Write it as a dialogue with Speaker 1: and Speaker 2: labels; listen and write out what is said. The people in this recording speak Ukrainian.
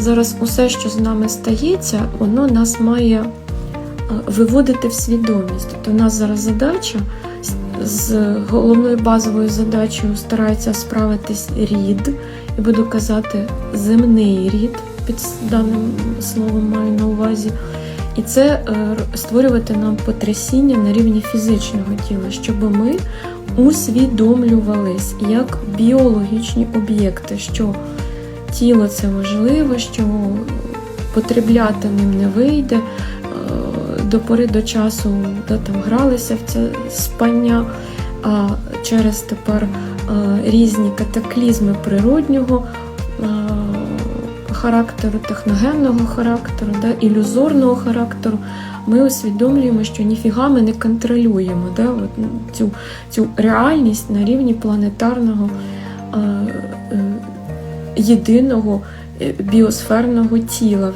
Speaker 1: зараз усе, що з нами стається, воно нас має е, виводити в свідомість. Тобто у нас зараз задача з- головною базовою задачею старається справитись рід, і буду казати земний рід, під даним словом маю на увазі. І це е, створювати нам потрясіння на рівні фізичного тіла, щоб ми усвідомлювались як біологічні об'єкти, що тіло це важливо, що потребляти ним не вийде. Е, До пори до часу да, там, гралися в це спання, а через тепер е, різні катаклізми природнього е, характеру, техногенного характеру, да, ілюзорного характеру, ми усвідомлюємо, що ніфіга ми не контролюємо да, от, ну, цю, цю реальність на рівні планетарного єдиного е, біосферного тіла.